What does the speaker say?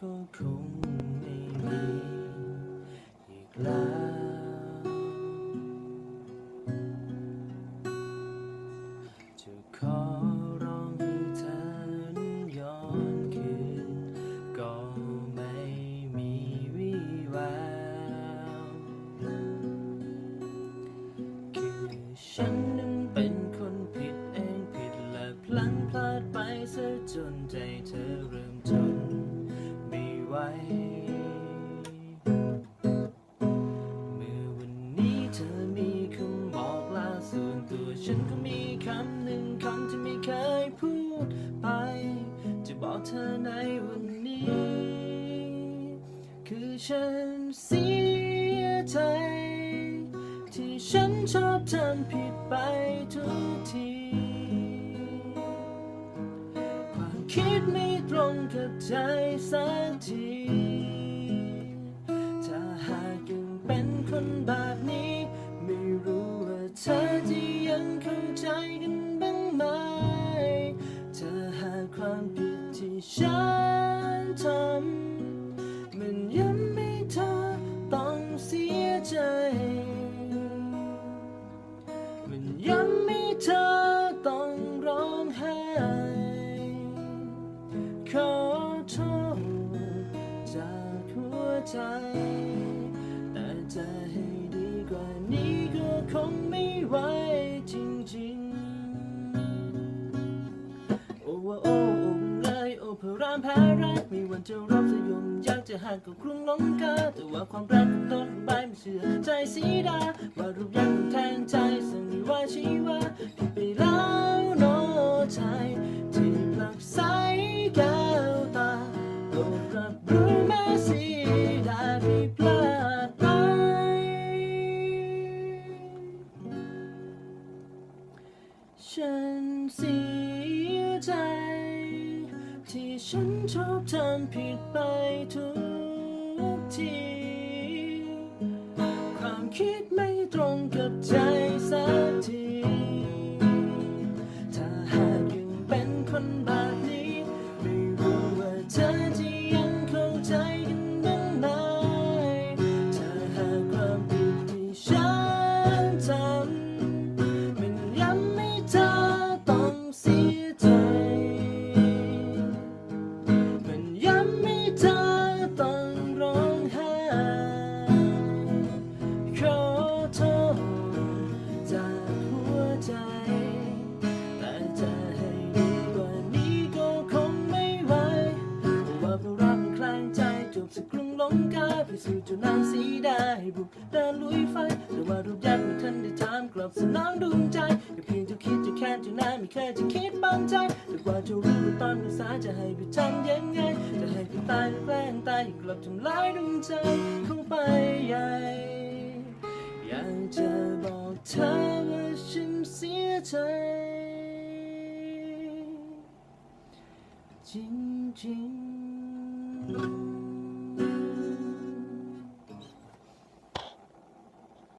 ก็คงไม่มีอีกแล้วจะขอร้องให้เธอนั้นย้อนคืนก็ไม่มีวี่แววคือฉันนั้นเป็นคนผิดเองผิดและพลั้งพลาดไปซะจนใจเธอเริ่มทน ไวเมื่อวันนี้เธอมีคำบอกลาส่วนตัวฉันก็มีคำหนึ่งคำที่ไม่เคยพูดไป จะบอกเธอในวันนี้ คือฉันเสียใจ ที่ฉันชอบทำผิดไปทุกที คิดไม่ตรงกับใจสักที ถ้าหากยังเป็นคนแบบนี้ ไม่รู้ว่าเธอจะยังเข้าใจกันบ้างไหมถ้าหากความผิดที่ฉัน ใจ แต่จะให้ดีกว่านี้ก็คงไม่ไหวจริงๆ โอ้ว่าโอ้องเลยโอ้พระรามแพ้รักมีวันจะรับสยมอยากจะห่างกับครุ่งลงกาแต่ว่าความรักของตนใบไม่เชื่อใจสีดาว่ารูปยักษ์ ฉันเสียใจ ที่ฉันชอบทำผิดไปทุกที ความคิดไม่ ลงกาไปสู่เจ้านางสีได้บุกเดินลุยไฟแต่ว่ารูปยักษ์ไม่ทันได้ถามกลับสนองดวงใจก็เพียงจะคิดจะแค้นจ้านายไม่เคยจะคิดบังใจแต่กว่าจะรู้ว่าตอนภาษาจะให้ไปทำยังไง จะให้ไปตายแกล้งตายอย่ากลับทำร้ายดวงใจเข้าไปใหญ่อยากจะบอกเธอว่าฉันเสียใจจริงๆ